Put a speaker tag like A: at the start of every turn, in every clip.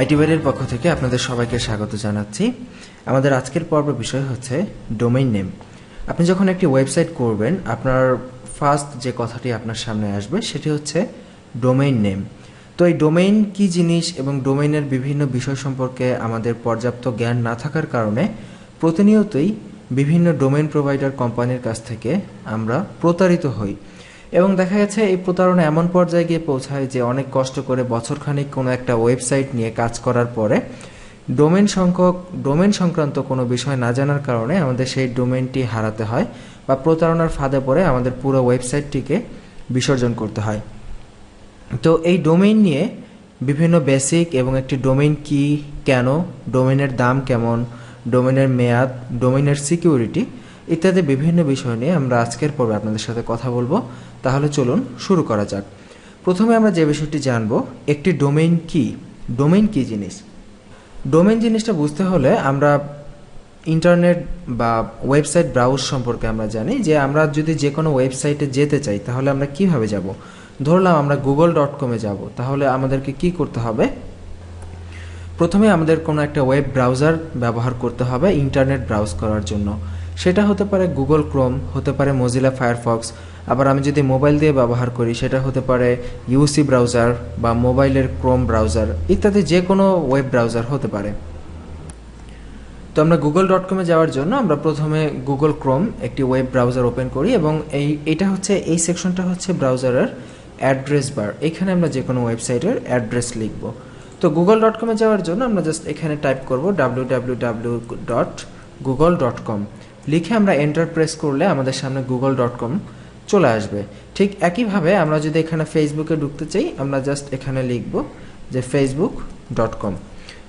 A: IT বাইরের পক্ষ থেকে আপনাদের সবাইকে স্বাগত জানাচ্ছি। আমাদের আজকের পর্ব বিষয় হচ্ছে ডোমেইন নেম। আপনি যখন একটি ওয়েবসাইট করবেন, আপনার ফার্স্ট যে কথাটি আপনার সামনে আসবে সেটি হচ্ছে ডোমেইন নেম। তো এই ডোমেইন কি জিনিস এবং ডোমেইনের বিভিন্ন বিষয় সম্পর্কে আমাদের পর্যাপ্ত জ্ঞান না থাকার কারণে প্রতিনিয়তই বিভিন্ন ডোমেইন প্রোভাইডার কোম্পানির কাছ থেকে আমরা প্রতারিত হই। এবং দেখা গেছে এই প্রতারণা এমন পর্যায়ে গিয়ে পৌঁছায় যে অনেক কষ্ট করে বছরখানিক কোনো একটা ওয়েবসাইট নিয়ে কাজ করার পরে ডোমেন সংখ্যক, ডোমেন সংক্রান্ত কোনো বিষয় না জানার কারণে আমাদের সেই ডোমেনটি হারাতে হয় বা প্রতারণার ফাঁদে পড়ে আমাদের পুরো ওয়েবসাইটটিকে বিসর্জন করতে হয়। তো এই ডোমেইন নিয়ে বিভিন্ন বেসিক এবং একটি ডোমেইন কি, কেন, ডোমেইনের দাম কেমন ডোমেনের মেয়াদ, ডোমেইনের সিকিউরিটি ইত্যাদি বিভিন্ন বিষয় নিয়ে আমরা আজকের পর্বে আপনাদের সাথে কথা বলব। তাহলে চলুন শুরু করা যাক। প্রথমে আমরা যে বিষয়টি জানব, একটি ডোমেইন কি? ডোমেইন কি জিনিস? ডোমেইন জিনিসটা বুঝতে হলে আমরা ইন্টারনেট বা ওয়েবসাইট ব্রাউজ সম্পর্কে আমরা জানি যে আমরা যদি যে কোনো ওয়েবসাইটে যেতে চাই, তাহলে আমরা কীভাবে যাব? ধরলাম আমরা গুগল ডট কমে যাব, তাহলে আমাদেরকে কি করতে হবে? প্রথমে আমাদের কোনো একটা ওয়েব ব্রাউজার ব্যবহার করতে হবে ইন্টারনেট ব্রাউজ করার জন্য। সেটা হতে পারে গুগল ক্রোম হতে পারে মজিলা ফায়ারফক্স আবার আমি যদি মোবাইল দিয়ে ব্যবহার করি, সেটা হতে পারে ইউসি ব্রাউজার বা মোবাইলের ক্রোম ব্রাউজার ইত্যাদি যে কোনো ওয়েব ব্রাউজার হতে পারে। তো আমরা গুগল ডট কমে যাওয়ার জন্য আমরা প্রথমে গুগল ক্রোম একটি ওয়েব ব্রাউজার ওপেন করি এবং এই, এটা হচ্ছে, এই সেকশনটা হচ্ছে ব্রাউজারের অ্যাড্রেস বার এখানে আমরা যে কোনো ওয়েবসাইটের অ্যাড্রেস লিখব। তো গুগল ডট কমে যাওয়ার জন্য আমরা জাস্ট এখানে টাইপ করব W W W dot Google dot com লিখে আমরা এন্টার প্রেস করলে আমাদের সামনে গুগল ডট কম চলে আসবে। ঠিক একইভাবে আমরা যদি এখানে ফেসবুকে ঢুকতে চাই, আমরা জাস্ট এখানে লিখব যে ফেসবুক ডট কম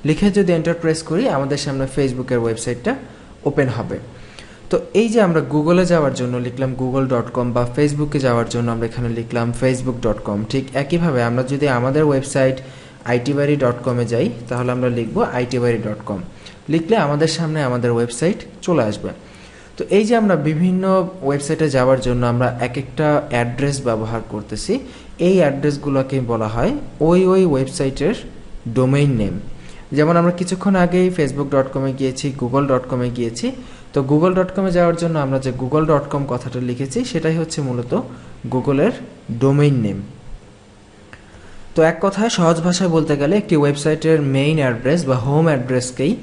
A: লিখে যদি এন্টার প্রেস করি, আমাদের সামনে ফেসবুকের ওয়েবসাইটটা ওপেন হবে। তো এই যে আমরা গুগলে যাওয়ার জন্য লিখলাম গুগল ডট কম বা ফেসবুকে যাওয়ার জন্য আমরা এখানে লিখলাম ফেসবুক ডট কম ঠিক একইভাবে আমরা যদি আমাদের ওয়েবসাইট আইটিবাড়ি ডট কমে যাই, তাহলে আমরা লিখব আইটিবাড়ি ডট কম লিখলে আমাদের সামনে আমাদের ওয়েবসাইট চলে আসবে। তো এই যে আমরা বিভিন্ন ওয়েবসাইটে যাওয়ার জন্য আমরা এক একটা অ্যাড্রেস ব্যবহার করতেছি, এই অ্যাড্রেসগুলোকে বলা হয় ওই ওই ওয়েবসাইটের ডোমেইন নেম যেমন আমরা কিছুক্ষণ আগেই ফেসবুক ডট কমে গিয়েছি গুগল ডট কমে গিয়েছি, তো গুগল ডট কমে যাওয়ার জন্য আমরা যে গুগল ডট কম কথাটা লিখেছি, সেটাই হচ্ছে মূলত গুগলের ডোমেইন নেম তো এক কথায় সহজ ভাষায় বলতে গেলে একটি ওয়েবসাইটের মেইন অ্যাড্রেস বা হোম অ্যাড্রেসকেই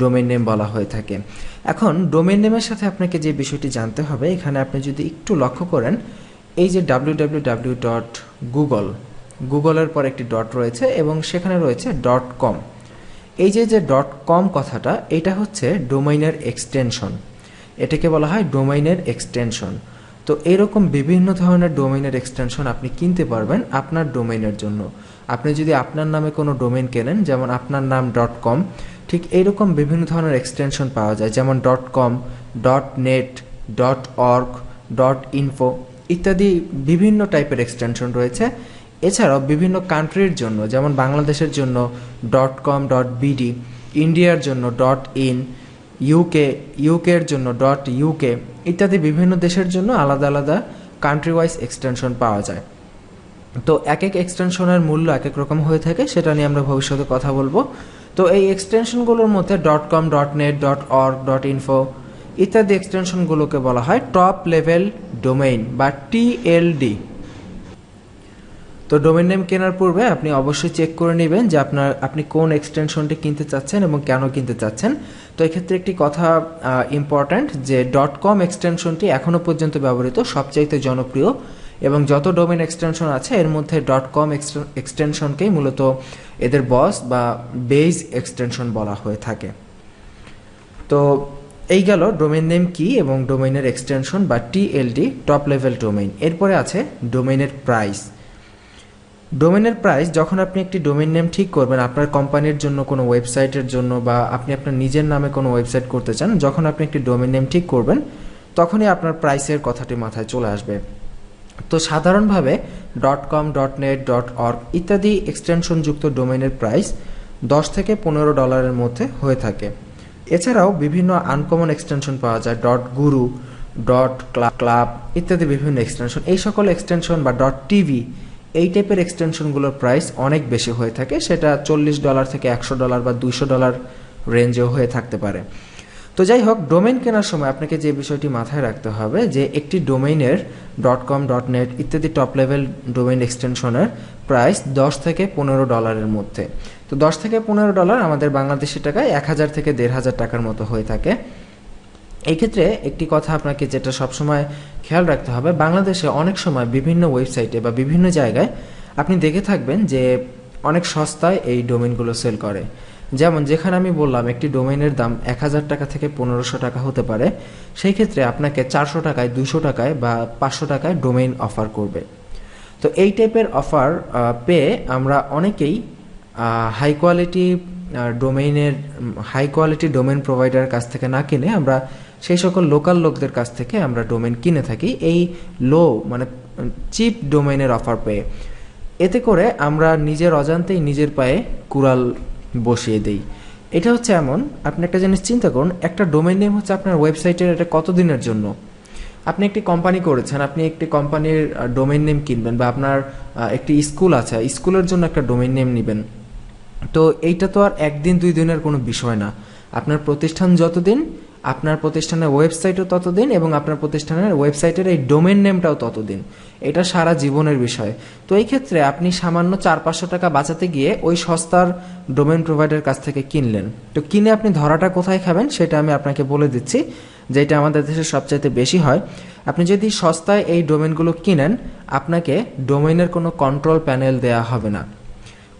A: ডোমেইন নেম বলা হয়ে থাকে। এখন ডোমেইন নেমের সাথে আপনাকে যে বিষয়টি জানতে হবে, এখানে আপনি যদি একটু লক্ষ্য করেন, এই যে W W W dot Google গুগলের পর একটি ডট রয়েছে এবং সেখানে রয়েছে ডট কম এই যে যে ডট কম কথাটা, এটা হচ্ছে ডোমাইনের এক্সটেনশন এটাকে বলা হয় ডোমাইনের এক্সটেনশন তো এরকম বিভিন্ন ধরনের ডোমেইনের এক্সটেনশন আপনি কিনতে পারবেন আপনার ডোমেইনের জন্য। আপনি যদি আপনার নামে কোনো ডোমেইন কেনেন, যেমন আপনার নাম. ডট কম ঠিক এইরকম বিভিন্ন ধরনের এক্সটেনশন পাওয়া যায়, যেমন. Dot com dot net dot org dot info ইত্যাদি বিভিন্ন টাইপের এক্সটেনশন রয়েছে। এছাড়াও বিভিন্ন কান্ট্রির জন্য, যেমন বাংলাদেশের জন্য. ডট কম ডট বিডি ইন্ডিয়ার জন্য ডট ইন ইউকে ইউকের জন্য. ডট ইউকে ইত্যাদি বিভিন্ন দেশের জন্য আলাদা আলাদা কান্ট্রি ওয়াইজ এক্সটেনশন পাওয়া যায়। তো এক এক এক্সটেনশনের মূল্য এক এক রকম হয়ে থাকে, সেটা নিয়ে আমরা ভবিষ্যতে কথা বলব। তো এই এক্সটেনশনগুলোর মধ্যে dot com dot net dot org dot info ইত্যাদি এক্সটেনশনগুলোকে বলা হয় টপ লেভেল ডোমেইন বা টিএলডি তো ডোমেন নেম কেনার পূর্বে আপনি অবশ্যই চেক করে নেবেন যে আপনার, আপনি কোন এক্সটেনশনটি কিনতে চাচ্ছেন এবং কেন কিনতে চাচ্ছেন। তো এক্ষেত্রে একটি কথা ইম্পর্ট্যান্ট যে ডট কম এক্সটেনশনটি এখনও পর্যন্ত ব্যবহৃত সবচাইতে জনপ্রিয় এবং যত ডোমেন এক্সটেনশন আছে, এর মধ্যে ডট কম এক্সটেনশনকেই মূলত এদের বস বা বেজ এক্সটেনশন বলা হয়ে থাকে। তো এই গেল ডোমেন নেম কি এবং ডোমেনের এক্সটেনশন বা টিএলডি টপ লেভেল ডোমেইন এরপরে আছে ডোমেনের প্রাইস ডোমেনের প্রাইস যখন আপনি একটি ডোমেন নেম ঠিক করবেন, আপনার কোম্পানির জন্য কোনো ওয়েবসাইটের জন্য বা আপনি আপনার নিজের নামে কোনো ওয়েবসাইট করতে চান, যখন আপনি একটি ডোমেন নেম ঠিক করবেন, তখনই আপনার প্রাইসের কথাটি মাথায় চলে আসবে। তো সাধারণভাবে dot com dot net dot org ইত্যাদি এক্সটেনশনযুক্ত ডোমেনের প্রাইস দশ থেকে পনেরো ডলারের মধ্যে হয়ে থাকে। এছাড়াও বিভিন্ন আনকমন এক্সটেনশন পাওয়া যায় ডট গুরু ডট ক্লাব ইত্যাদি বিভিন্ন এক্সটেনশন এই সকল এক্সটেনশন বা ডট টিভি এই টাইপের এক্সটেনশনগুলোর প্রাইস অনেক বেশি হয়ে থাকে। সেটা চল্লিশ ডলার থেকে একশো ডলার বা দুইশো ডলার রেঞ্জেও হয়ে থাকতে পারে। তো যাই হোক ডোমেন কেনার সময় আপনাকে যে বিষয়টি মাথায় রাখতে হবে, যে একটি ডোমেইনের ডট কম ডট নেট ইত্যাদি টপ লেভেল ডোমেইন এক্সটেনশনের প্রাইস দশ থেকে পনেরো ডলারের মধ্যে। তো দশ থেকে পনেরো ডলার আমাদের বাংলাদেশি টাকায় এক হাজার থেকে দেড় হাজার টাকার মতো হয়ে থাকে। এই ক্ষেত্রে একটি কথা আপনাকে যেটা সবসময় খেয়াল রাখতে হবে, বাংলাদেশে অনেক সময় বিভিন্ন ওয়েবসাইটে বা বিভিন্ন জায়গায় আপনি দেখে থাকবেন যে অনেক সস্তায় এই ডোমেনগুলো সেল করে। যেমন যেখানে আমি বললাম, একটি ডোমেইনের দাম এক হাজার টাকা থেকে পনেরোশো টাকা হতে পারে, সেই ক্ষেত্রে আপনাকে চারশো টাকায় দুশো টাকায় বা পাঁচশো টাকায় ডোমেইন অফার করবে। তো এই টাইপের অফার পেয়ে আমরা অনেকেই হাই কোয়ালিটি ডোমেইনের হাই কোয়ালিটি ডোমেন প্রোভাইডারের কাছ থেকে না কিনে আমরা সেই সকল লোকাল লোকদের কাছ থেকে আমরা ডোমেন কিনে থাকি। এই লো মানে চিপ ডোমেনের অফার পেয়ে। এতে করে আমরা নিজের অজান্তেই নিজের পায়ে কুড়াল বসিয়ে দেই। এটা হচ্ছে এমন, আপনি একটা জিনিস চিন্তা করুন, একটা ডোমেন নেম হচ্ছে আপনার ওয়েবসাইটের এটা কতদিনের জন্য? আপনি একটি কোম্পানি করেছেন, আপনি একটি কোম্পানির ডোমেন নেম কিনবেন বা আপনার একটি স্কুল আছে স্কুলের জন্য একটা ডোমেন নেম নেবেন। তো এইটা তো আর একদিন দুই দিনের কোনো বিষয় না। আপনার প্রতিষ্ঠান যতদিন আপনার প্রতিষ্ঠানের ওয়েবসাইটও ততদিন এবং আপনার প্রতিষ্ঠানের ওয়েবসাইটের এই ডোমেন নেমটাও ততদিন। এটা সারা জীবনের বিষয়। তো এই ক্ষেত্রে আপনি সামান্য চার পাঁচশো টাকা বাঁচাতে গিয়ে ওই সস্তার ডোমেন প্রোভাইডার কাছ থেকে কিনলেন। তো কিনে আপনি ধরাটা কোথায় খাবেন সেটা আমি আপনাকে বলে দিচ্ছি, যেটা আমাদের দেশে সবচাইতে বেশি হয়। আপনি যদি সস্তায় এই ডোমেনগুলো কিনেন, আপনাকে ডোমেনের কোনো কন্ট্রোল প্যানেল দেয়া হবে না।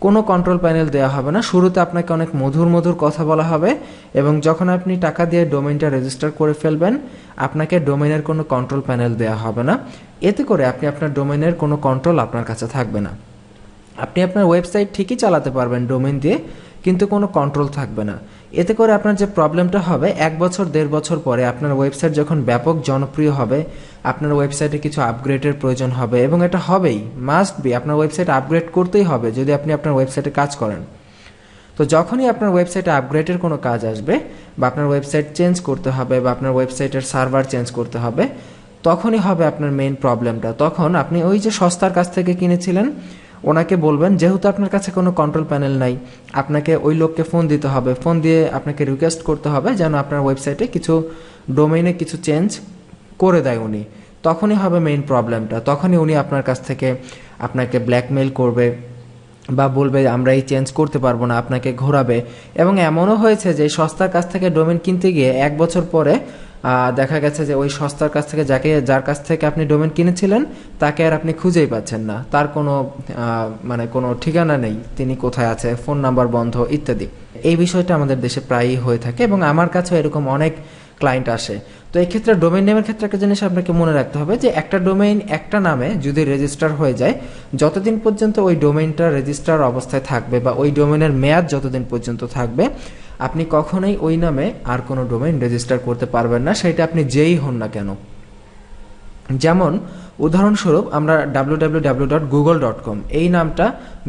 A: কোনো কন্ট্রোল প্যানেল দেওয়া হবে না। শুরুতে আপনাকে অনেক মধুর মধুর কথা বলা হবে এবং যখন আপনি টাকা দিয়ে ডোমেনটা রেজিস্টার করে ফেলবেন, আপনাকে ডোমেনের কোনো কন্ট্রোল প্যানেল দেওয়া হবে না। এতে করে আপনি আপনার ডোমেনের কোনো কন্ট্রোল আপনার কাছে থাকবে না। আপনি আপনার ওয়েবসাইট ঠিকই চালাতে পারবেন ডোমেন দিয়ে। কিন্তু কোনো কন্ট্রোল থাকবে না। এতে করে আপনার যে প্রবলেমটা হবে, এক বছর, দেড় বছর পরে আপনার ওয়েবসাইট যখন ব্যাপক জনপ্রিয় হবে, আপনার ওয়েবসাইটে কিছু আপগ্রেডের প্রয়োজন হবে এবং এটা হবেই মাস্ট বি আপনার ওয়েবসাইট আপগ্রেড করতেই হবে যদি আপনি আপনার ওয়েবসাইটে কাজ করেন। তো যখনই আপনার ওয়েবসাইটে আপগ্রেডের কোনো কাজ আসবে বা আপনার ওয়েবসাইট চেঞ্জ করতে হবে বা আপনার ওয়েবসাইটের সার্ভার চেঞ্জ করতে হবে, তখনই হবে আপনার মেইন প্রবলেমটা তখন আপনি ওই যে সস্তার কাছ থেকে কিনেছিলেন ওনাকে বলবেন, যেহেতু আপনার কাছে কোনো কন্ট্রোল প্যানেল নাই, আপনাকে ওই লোককে ফোন দিতে হবে। ফোন দিয়ে আপনাকে রিকোয়েস্ট করতে হবে যেন আপনার ওয়েবসাইটে কিছু ডোমেইনে কিছু চেঞ্জ করে দেয় উনি। তখনই হবে মেইন প্রবলেমটা তখনই উনি আপনার কাছ থেকে আপনাকে ব্ল্যাকমেল করবে বা বলবে, আমরা এই চেঞ্জ করতে পারব না, আপনাকে ঘোরাবে। এবং এমনও হয়েছে যে সস্তার কাছ থেকে ডোমেন কিনতে গিয়ে এক বছর পরে দেখা গেছে যে ওই সস্তার কাছ থেকে যাকে, যার কাছ থেকে আপনি ডোমেন কিনেছিলেন, তাকে আর আপনি খুঁজেই পাচ্ছেন না। তার কোনো মানে কোনো ঠিকানা নেই, তিনি কোথায় আছে ফোন নাম্বার বন্ধ, ইত্যাদি। এই বিষয়টা আমাদের দেশে প্রায়ই হয়ে থাকে এবং আমার কাছেও এরকম অনেক ক্লায়েন্ট আসে। তো এই ক্ষেত্রে নেমের ক্ষেত্রে একটা জিনিস আপনাকে মনে রাখতে হবে যে একটা ডোমেইন একটা নামে যদি রেজিস্টার হয়ে যায়, যতদিন পর্যন্ত ওই ডোমেইনটা রেজিস্টার অবস্থায় থাকবে বা ওই ডোমেনের মেয়াদ যতদিন পর্যন্ত থাকবে আপনি কখনোই ওই নামে আর কোনো ডোমেইন রেজিস্টার করতে পারবেন না, সেটা আপনি যেই হন না কেন। যেমন, উদাহরণস্বরূপ আমরা W dot Google dot com এই নামটা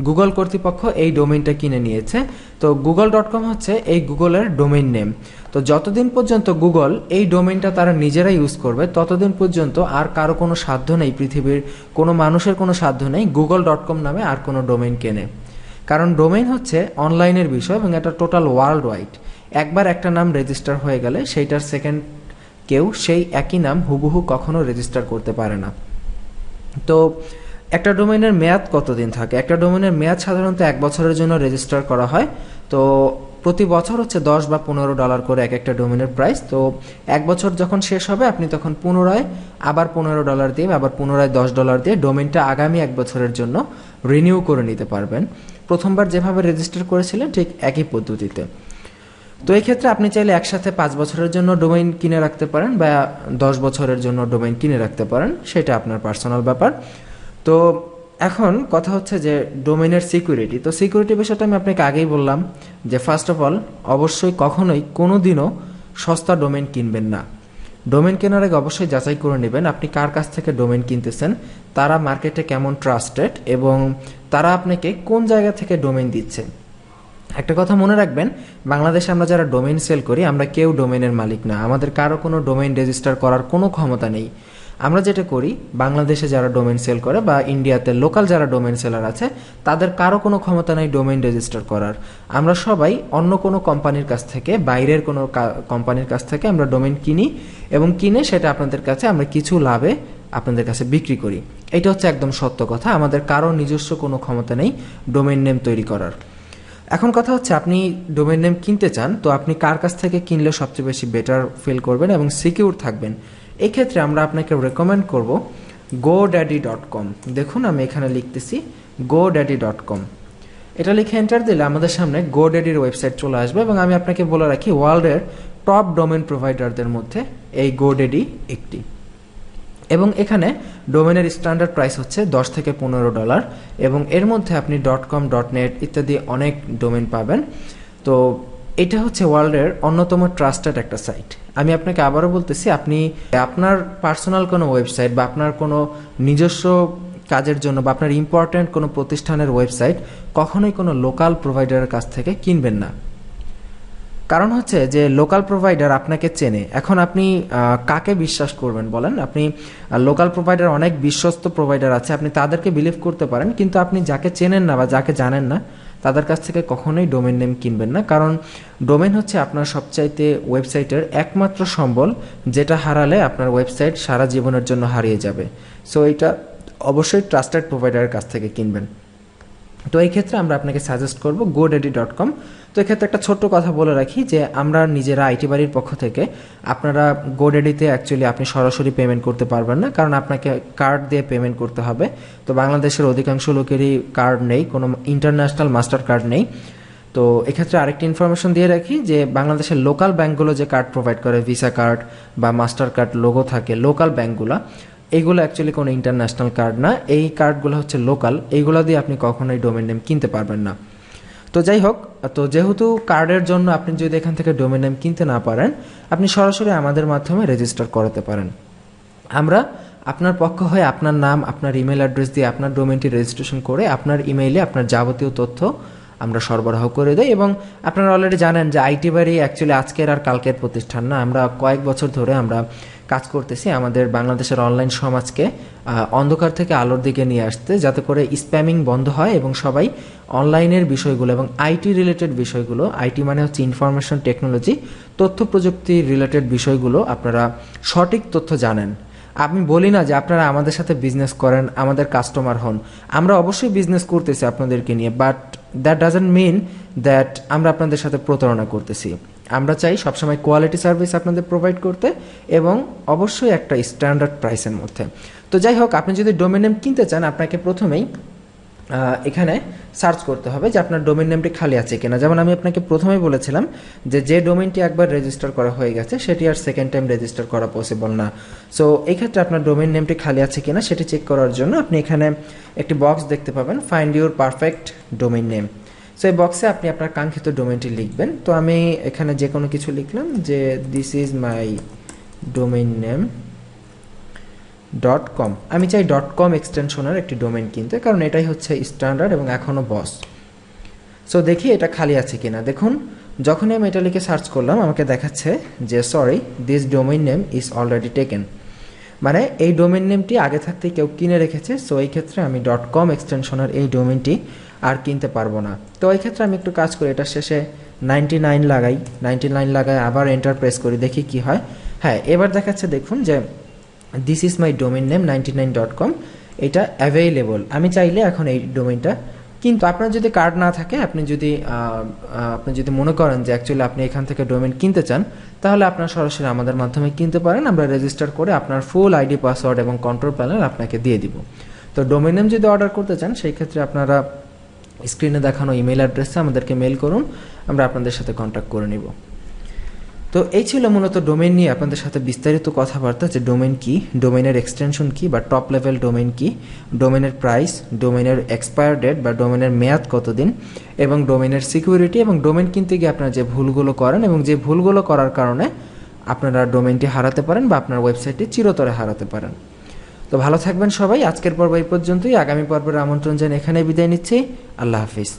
A: গুগল কর্তৃপক্ষ এই ডোমেইনটা কিনে নিয়েছে। তো গুগল ডট কম হচ্ছে এই গুগলের ডোমেইন নেম তো যতদিন পর্যন্ত গুগল এই ডোমেইনটা তারা নিজেরা ইউজ করবে, ততদিন পর্যন্ত আর কারও কোনো সাধ্য নেই পৃথিবীর, কোনো মানুষের কোনো সাধ্য নেই গুগল ডট কম নামে আর কোনো ডোমেইন কেনে। কারণ ডোমেইন হচ্ছে অনলাইনের বিষয় এবং এটা টোটাল ওয়ার্ল্ড ওয়াইড একবার একটা নাম রেজিস্টার হয়ে গেলে সেইটার সেকেন্ড কেউ সেই একই নাম হুবহু কখনো রেজিস্টার করতে পারে না। তো একটা ডোমেইনের মেয়াদ কতদিন থাকে? একটা ডোমেইনের মেয়াদ সাধারণত এক বছরের জন্য রেজিস্টার করা হয়। তো প্রতি বছর হচ্ছে দশ বা পনেরো ডলার করে এক একটা ডোমেনের প্রাইস। তো এক বছর যখন শেষ হবে, আপনি তখন পুনরায় আবার পনেরো ডলার দিয়ে আবার পুনরায় দশ ডলার দিয়ে ডোমেনটা আগামী এক বছরের জন্য রিনিউ করে নিতে পারবেন। প্রথমবার যেভাবে রেজিস্টার করেছিলেন ঠিক একই পদ্ধতিতে। তো এই ক্ষেত্রে আপনি চাইলে একসাথে পাঁচ বছরের জন্য ডোমেইন কিনে রাখতে পারেন বা দশ বছরের জন্য ডোমেইন কিনে রাখতে পারেন, সেটা আপনার পার্সোনাল ব্যাপার। তো এখন কথা হচ্ছে যে ডোমেনের সিকিউরিটি তো সিকিউরিটি বিষয়টা আমি আপনাকে আগেই বললাম যে ফার্স্ট অফ অল অবশ্যই কখনোই কোনো দিনও সস্তা ডোমেন কিনবেন না। ডোমেন কেনার আগে অবশ্যই যাচাই করে নেবেন আপনি কার কাছ থেকে ডোমেন কিনতেছেন, তারা মার্কেটে কেমন ট্রাস্টেড এবং তারা আপনাকে কোন জায়গা থেকে ডোমেন দিচ্ছে। একটা কথা মনে রাখবেন, বাংলাদেশে আমরা যারা ডোমেন সেল করি, আমরা কেউ ডোমেনের মালিক না। আমাদের কারও কোনো ডোমেন রেজিস্টার করার কোনো ক্ষমতা নেই। আমরা যেটা করি, বাংলাদেশে যারা ডোমেন সেল করে বা ইন্ডিয়াতে লোকাল যারা ডোমেন সেলার আছে, তাদের কারও কোনো ক্ষমতা নেই ডোমেন রেজিস্টার করার। আমরা সবাই অন্য কোনো কোম্পানির কাছ থেকে, বাইরের কোনো কোম্পানির কাছ থেকে আমরা ডোমেন কিনি এবং কিনে সেটা আপনাদের কাছে আমরা কিছু লাভে আপনাদের কাছে বিক্রি করি। এটা হচ্ছে একদম সত্য কথা। আমাদের কারও নিজস্ব কোনো ক্ষমতা নেই ডোমেন নেম তৈরি করার। এখন কথা হচ্ছে, আপনি ডোমেন নেম কিনতে চান, তো আপনি কার কাছ থেকে কিনলে সবচেয়ে বেশি বেটার ফিল করবেন এবং সিকিউর থাকবেন? এই ক্ষেত্রে আমরা আপনাকে রেকমেন্ড করব গো ড্যাডি ডট কম দেখুন, আমি এখানে লিখতেছি গো ড্যাডি ডট কম এটা লিখে এন্টার দিলে আমাদের সামনে গো ড্যাডির ওয়েবসাইট চলে আসবে এবং আমি আপনাকে বলে রাখি ওয়ার্ল্ডের টপ ডোমেন প্রোভাইডারদের মধ্যে এই গো ড্যাডি একটি। এবং এখানে ডোমেনের স্ট্যান্ডার্ড প্রাইস হচ্ছে দশ থেকে পনেরো ডলার এবং এর মধ্যে আপনি ডট কম ডট নেট ইত্যাদি অনেক ডোমেন পাবেন। তো এটা হচ্ছে ওয়ার্ল্ডের অন্যতম ট্রাস্টেড একটা সাইট। আমি আপনাকে আবারও বলতেছি, আপনি আপনার পার্সোনাল কোনো ওয়েবসাইট বা আপনার কোনো নিজস্ব কাজের জন্য বা আপনার ইম্পর্ট্যান্ট কোনো প্রতিষ্ঠানের ওয়েবসাইট কখনোই কোনো লোকাল প্রোভাইডারের কাছ থেকে কিনবেন না। কারণ হচ্ছে যে লোকাল প্রোভাইডার আপনাকে চেনে। এখন আপনি কাকে বিশ্বাস করবেন বলেন? আপনি লোকাল প্রোভাইডার অনেক বিশ্বস্ত প্রোভাইডার আছে, আপনি তাদেরকে বিলিভ করতে পারেন, কিন্তু আপনি যাকে চেনেন না বা যাকে জানেন না তাদের কাছ থেকে কখনোই ডোমেন নেম কিনবেন না। কারণ ডোমেন হচ্ছে আপনার সবচাইতে ওয়েবসাইটের একমাত্র সম্বল, যেটা হারালে আপনার ওয়েবসাইট সারা জীবনের জন্য হারিয়ে যাবে। সো এটা অবশ্যই ট্রাস্টেড প্রোভাইডারের কাছ থেকে কিনবেন। তো এই ক্ষেত্রে আমরা আপনাকে সাজেস্ট করব গোডেডি ডট কম তো এক্ষেত্রে একটা ছোট্ট কথা বলে রাখি যে, আমরা নিজেরা আইটি বাড়ির পক্ষ থেকে আপনারা গোডেডিতে অ্যাকচুয়ালি আপনি সরাসরি পেমেন্ট করতে পারবেন না, কারণ আপনাকে কার্ড দিয়ে পেমেন্ট করতে হবে। তো বাংলাদেশের অধিকাংশ লোকেরই কার্ড নেই, কোনো ইন্টারন্যাশনাল মাস্টার কার্ড নেই। তো এক্ষেত্রে আরেকটি ইনফরমেশন দিয়ে রাখি যে, বাংলাদেশের লোকাল ব্যাঙ্কগুলো যে কার্ড প্রোভাইড করে ভিসা কার্ড বা মাস্টার কার্ড লোগো থাকে লোকাল ব্যাঙ্কগুলো এইগুলো অ্যাকচুয়ালি কোনো ইন্টারন্যাশনাল কার্ড না। এই কার্ডগুলো হচ্ছে লোকাল এইগুলো দিয়ে আপনি কখনোই ডোমেন নেম কিনতে পারবেন না। তো যাই হোক, তো যেহেতু কার্ডের জন্য আপনি যদি এখান থেকে ডোমেন নেম কিনতে না পারেন, আপনি সরাসরি আমাদের মাধ্যমে রেজিস্টার করাতে পারেন। আমরা আপনার পক্ষ হয়ে আপনার নাম, আপনার ইমেল অ্যাড্রেস দিয়ে আপনার ডোমেনটি রেজিস্ট্রেশন করে আপনার ইমেইলে আপনার যাবতীয় তথ্য আমরা সরবরাহ করে দেয় এবং আপনারা অলরেডি জানেন যে আইটি বাড়ি অ্যাকচুয়ালি আজকের আর কালকের প্রতিষ্ঠান না। আমরা কয়েক বছর ধরে আমরা কাজ করতেছি, আমাদের বাংলাদেশের অনলাইন সমাজকে অন্ধকার থেকে আলোর দিকে নিয়ে আসতে, যাতে করে স্প্যামিং বন্ধ হয় এবং সবাই অনলাইনের বিষয়গুলো এবং আইটি রিলেটেড বিষয়গুলো আইটি মানে হচ্ছে ইনফরমেশন টেকনোলজি তথ্য প্রযুক্তি রিলেটেড বিষয়গুলো আপনারা সঠিক তথ্য জানেন। আমি বলি না যে আপনারা আমাদের সাথে বিজনেস করেন, আমাদের কাস্টমার হন। আমরা অবশ্যই বিজনেস করতেছি আপনাদেরকে নিয়ে but that doesn't mean that আমরা আপনাদের সাথে প্রতারণা করতেছি। আমরা চাই সবসময় কোয়ালিটি সার্ভিস আপনাদের প্রোভাইড করতে এবং অবশ্যই একটা স্ট্যান্ডার্ড প্রাইসের মধ্যে। তো যাই হোক, আপনি যদি ডোমেন নেম কিনতে চান, আপনাকে প্রথমেই এখানে সার্চ করতে হবে যে আপনার ডোমেন নেমটি খালি আছে কিনা। যেমন আমি আপনাকে প্রথমেই বলেছিলাম যে যে ডোমেনটি একবার রেজিস্টার করা হয়ে গেছে, সেটি আর সেকেন্ড টাইম রেজিস্টার করা পসিবল না। সো এই ক্ষেত্রে আপনার ডোমেন নেমটি খালি আছে কিনা, সেটি চেক করার জন্য আপনি এখানে একটি বক্স দেখতে পাবেন find your perfect domain name so এই বক্সে আপনি আপনার কাঙ্ক্ষিত ডোমেনটি লিখবেন। তো আমি এখানে যে কোনো কিছু লিখলাম যে this is my domain name dot com আমি চাই ডট কম এক্সটেনশনের একটি ডোমেন কিনতে, কারণ এটাই হচ্ছে স্ট্যান্ডার্ড এবং এখনও বস সো দেখি এটা খালি আছে কিনা। দেখুন, যখনই আমি এটা লিখে সার্চ করলাম, আমাকে দেখাচ্ছে যে sorry this domain name is already taken মানে এই ডোমেন নেমটি আগে থাকতে কেউ কিনে রেখেছে সো এই ক্ষেত্রে আমি ডট কম এক্সটেনশনের এই ডোমেনটি আর কিনতে পারব না। তো এই ক্ষেত্রে আমি একটু কাজ করি, এটা শেষে নাইনটি নাইন লাগাই। নাইনটি নাইন লাগাই আবার এন্টার প্রেস করি, দেখি কি হয়। হ্যাঁ এবার দেখাচ্ছে দেখুন যে this is my domain name ninety nine dot com এটা অ্যাভেইলেবল আমি চাইলে এখন এই ডোমেনটা কিন্তু আপনার যদি কার্ড না থাকে, আপনি যদি আপনি যদি মনে করেন যে অ্যাকচুয়ালি আপনি এখান থেকে ডোমেন কিনতে চান, তাহলে আপনার সরাসরি আমাদের মাধ্যমে কিনতে পারেন। আমরা রেজিস্টার করে আপনার ফুল আইডি পাসওয়ার্ড এবং কন্ট্রোল প্যানেল আপনাকে দিয়ে দিব। তো ডোমেন নেম যদি অর্ডার করতে চান, সেই ক্ষেত্রে আপনারা স্ক্রিনে দেখানো ইমেল অ্যাড্রেসে আমাদেরকে মেল করুন, আমরা আপনাদের সাথে কন্ট্যাক্ট করে নিব। তো এই ছিল মূলত ডোমেন নিয়ে আপনাদের সাথে বিস্তারিত কথাবার্তা, যে ডোমেন কি ডোমেনের এক্সটেনশন কি বা টপ লেভেল ডোমেন কি ডোমেনের প্রাইস ডোমেনের এক্সপায়ার ডেট বা ডোমেনের মেয়াদ কতদিন, এবং ডোমেনের সিকিউরিটি এবং ডোমেন কিনতে গিয়ে আপনারা যে ভুলগুলো করেন এবং যে ভুলগুলো করার কারণে আপনারা ডোমেনটি হারাতে পারেন বা আপনার ওয়েবসাইটটি চিরতরে হারাতে পারেন। তো ভালো থাকবেন সবাই। আজকের পর্ব এই পর্যন্তই। আগামী পর্বের আমন্ত্রণ জানিয়ে এখানে বিদায় নিচ্ছি। আল্লাহ হাফিজ।